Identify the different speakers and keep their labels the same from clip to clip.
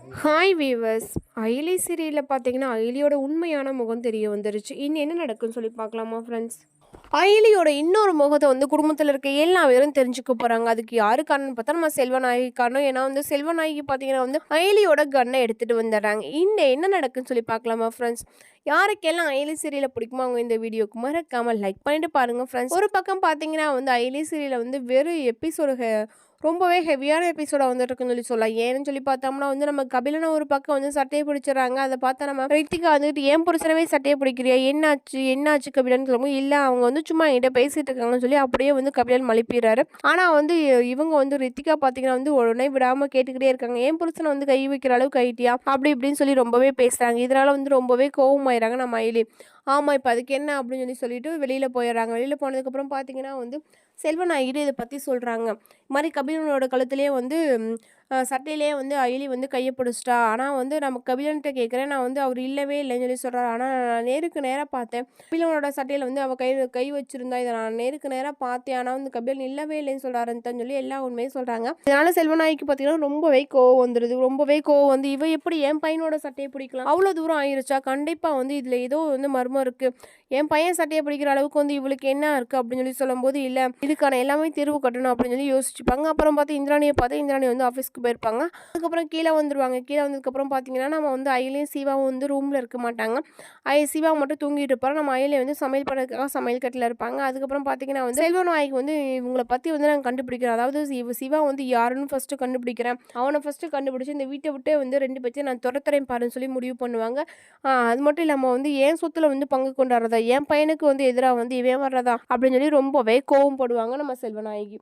Speaker 1: Hi viewers Ayali சீரியலில் பார்த்தீங்கன்னா அயலியோட உண்மையான முகம் தெரிய வந்துருச்சு. இன்னும் என்ன நடக்குன்னு சொல்லி பார்க்கலாமா ஃப்ரெண்ட்ஸ் அயலியோட இன்னொரு முகத்தை வந்து குடும்பத்தில் இருக்க எல்லா பேரும் தெரிஞ்சுக்க போகிறாங்க அதுக்கு யாரு காரணம் பார்த்தா நம்ம செல்வநாயகி காரணம். ஏன்னா வந்து செல்வநாயகி பார்த்தீங்கன்னா வந்து அயலியோட கன்னை எடுத்துகிட்டு வந்துடுறாங்க. இன்னும் என்ன நடக்குன்னு சொல்லி பார்க்கலாமா ஃப்ரெண்ட்ஸ் யாருக்கெல்லாம் அயலி சீரியலை பிடிக்குமோ அவங்க இந்த வீடியோக்கு மறக்காமல் லைக் பண்ணிட்டு பாருங்கள் ஃப்ரெண்ட்ஸ் ஒரு பக்கம் பார்த்தீங்கன்னா வந்து அயலி சீரியலில் வந்து வெறும் எபிசோடு ரொம்பவே ஹெவியான எபிசோடாக வந்துட்டுருக்குன்னு சொல்லி சொல்லலாம். ஏன்னு சொல்லி பார்த்தோம்னா வந்து நம்ம கபிலனை ஒரு பக்கம் வந்து சட்டையை பிடிச்சிடறாங்க. அதை பார்த்தா நம்ம ரித்திகா வந்துட்டு ஏன் புருஷனவே சட்டையை பிடிக்கிறியா? என்னாச்சு? என்னாச்சு கபிலன்னு சொல்லும்போது இல்லை அவங்க வந்து சும்மா என்கிட்ட பேசிட்டு இருக்காங்கன்னு சொல்லி அப்படியே வந்து கபிலன் மலிப்பிடுறாரு. ஆனால் வந்து இவங்க வந்து ரித்திகா பார்த்தீங்கன்னா வந்து உடனே விடாமல் கேட்டுக்கிட்டே இருக்காங்க. ஏன் புருஷனை வந்து கை வைக்கிற அளவுக்கு கைட்டியா அப்படி இப்படின்னு சொல்லி ரொம்பவே பேசுகிறாங்க இதனால் வந்து ரொம்பவே கோவமாயிறாங்க நம்ம மயிலி ஆமாம் இப்போ அதுக்கு என்ன அப்படின்னு சொல்லி சொல்லிட்டு வெளியில் போயிடுறாங்க. வெளியில் போனதுக்கப்புறம் பார்த்தீங்கன்னா வந்து செல்வநாயகிட்ட இதை பற்றி சொல்கிறாங்க இது மாதிரி கபிலனோட கழுத்துலேயே வந்து சட்டையிலே வந்து அயிலி வந்து கையை பிடிச்சிட்டா. ஆனால் வந்து நம்ம கபிலன்கிட்ட கேட்குறேன் நான் வந்து அவர் இல்லவே இல்லைன்னு சொல்லி சொல்கிறார் ஆனால் நான் நேருக்கு நேராக பார்த்தேன். கபிலனோட சட்டையில் வந்து அவள் கை கை வச்சுருந்தா இதை நான் நேருக்கு நேராக பார்த்தேன். ஆனால் வந்து கபிலன் இல்லவே இல்லைன்னு சொல்கிறாருன்னு சொல்லி எல்லா உண்மையும் சொல்கிறாங்க இதனால் செல்வநாய்க்கு பார்த்தீங்கன்னா ரொம்பவே கோவம் வந்துடுது ரொம்பவே கோவம் வந்து இவ எப்படி என் பையனோட சட்டையை பிடிக்கலாம்? அவ்வளோ தூரம் ஆயிருச்சா? கண்டிப்பாக வந்து இதில் ஏதோ வந்து மர்மம் இருக்குது என் பையன் சட்டையை பிடிக்கிற அளவுக்கு வந்து இவளுக்கு என்ன இருக்குது அப்படின்னு சொல்லி சொல்லும்போது இல்லை இதுக்கான எல்லாமே தீர்வு கட்டணும் அப்படின்னு சொல்லி யோசிச்சுப்பாங்க. அப்புறம் பார்த்து இந்திராணியை பார்த்து இந்திராணி வந்து ஆஃபீஸ்க்கு ரூமுக்கு போயிருப்பாங்க. அதுக்கப்புறம் கீழே வந்துடுவாங்க கீழே வந்ததுக்கப்புறம் பார்த்தீங்கன்னா நம்ம வந்து அயிலையும் சிவாவும் வந்து ரூமில் இருக்க மாட்டாங்க. அய சிவா மட்டும் தூங்கிட்டு இருப்பாரு. நம்ம அயிலே வந்து சமையல் பண்ணுறதுக்காக சமையல் கட்டில் இருப்பாங்க. அதுக்கப்புறம் பார்த்தீங்கன்னா வந்து செல்வன் நாய்க்கு வந்து இவங்களை பற்றி வந்து நாங்கள் கண்டுபிடிக்கிறோம். அதாவது சிவா வந்து யாருன்னு ஃபஸ்ட்டு கண்டுபிடிக்கிறேன். அவனை ஃபஸ்ட்டு கண்டுபிடிச்சி இந்த வீட்டை விட்டே வந்து ரெண்டு பேர்த்தையும் நான் துரத்துறேன் பாருன்னு சொல்லி முடிவு பண்ணுவாங்க. அது மட்டும் இல்லாமல் வந்து என் சொத்தில் வந்து பங்கு கொண்டாடுறதா? என் பையனுக்கு வந்து எதிராக வந்து இவன் வர்றதா? அப்படின்னு சொல்லி ரொம்பவே கோவம் போடுவாங்க நம்ம செல்வநாயகி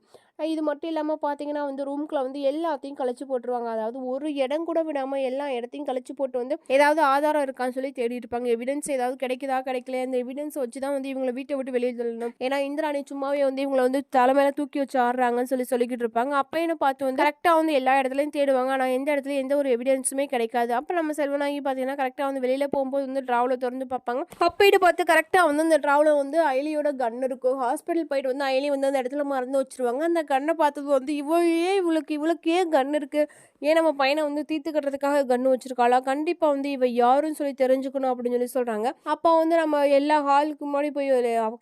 Speaker 1: இது மட்டும் இல்லாமல் பார்த்தீங்கன்னா வந்து ரூம்குள்ள வந்து எல்லாத்தையும் கழிச்சு போட்டுருவாங்க. அதாவது ஒரு இடம் கூட விடாமல் எல்லா இடத்தையும் கழிச்சு போட்டு வந்து ஏதாவது ஆதாரம் இருக்கான்னு சொல்லி தேடி இருப்பாங்க. எவிடன்ஸ் ஏதாவது கிடைக்குதா கிடைக்கல அந்த எவிடன்ஸ் வச்சு தான் வந்து இவங்களை வீட்டை விட்டு வெளியே தள்ளணும். ஏன்னா இந்திராணி சும்மாவே வந்து இவங்களை வந்து தலைமையில தூக்கி வச்சு ஆடுறாங்கன்னு சொல்லி சொல்லிக்கிட்டு இருப்பாங்க. அப்போ என்ன பார்த்து வந்து கரெக்டாக வந்து எல்லா இடத்துலையும் தேடுவாங்க. ஆனால் எந்த இடத்துலையும் எந்த ஒரு எவிடன்ஸுமே கிடைக்காது. அப்போ நம்ம செல்வனாகி பார்த்தீங்கன்னா கரெக்டாக வந்து வெளியில் போகும்போது வந்து ட்ராவலை திறந்து பார்ப்பாங்க. அப்போயிட்டு பார்த்து கரெக்டாக வந்து அந்த ட்ராவலை வந்து அயலியோட கன் இருக்கும். ஹாஸ்பிட்டல் போயிட்டு வந்து அயலி வந்து அந்த இடத்துல மறந்து வச்சிருவாங்க. அந்த கண்ணை பார்த்தது வந்து இவையே இவளுக்கு இவளுக்கு ஏன் கன் இருக்குது ஏன் நம்ம பையனை வந்து தீர்த்து கட்டுறதுக்காக கன்று வச்சிருக்காளா? கண்டிப்பாக வந்து இவ யாருன்னு சொல்லி தெரிஞ்சுக்கணும் அப்படின்னு சொல்லி சொல்கிறாங்க அப்போ வந்து நம்ம எல்லா ஹாலுக்கு முன்னாடி போய்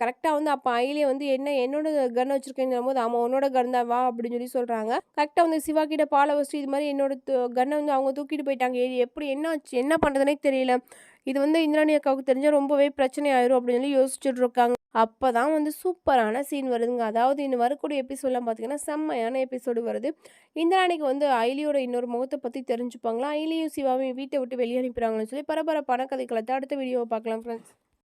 Speaker 1: கரெக்டாக வந்து அப்போ ஐலியே வந்து என்ன என்னோட கன் வச்சிருக்கேன்னு போது ஆமாம் உன்னோட கன் தான் வா அப்படின்னு சொல்லி சொல்கிறாங்க கரெக்டாக வந்து சிவா கிட்ட பாலை வச்சு இது மாதிரி என்னோட கன்னை வந்து அவங்க தூக்கிட்டு போயிட்டாங்க. எப்படி என்ன என்ன பண்ணுறதுனே தெரியல. இது வந்து இந்திராணி அக்காவுக்கு தெரிஞ்சால் ரொம்பவே பிரச்சனை ஆயிரும் அப்படின்னு சொல்லி யோசிச்சுட்டு இருக்காங்க. அப்போ தான் வந்து சூப்பரான சீன் வருதுங்க. அதாவது இன்னும் வரக்கூடிய எபிசோட்லாம் பார்த்தீங்கன்னா செம்மையான எபிசோடு வருது. இந்திராணிக்கு வந்து ஐலியோட இன்னொரு முகத்தை பற்றி தெரிஞ்சுப்பாங்களா? ஐலியும் சிவாவையும் வீட்டை விட்டு வெளியே அனுப்பிடுறாங்கன்னு சொல்லி பரபரப்பான கதைக்களத்தை அடுத்த வீடியோவை பார்க்கலாம் ஃப்ரெண்ட்ஸ்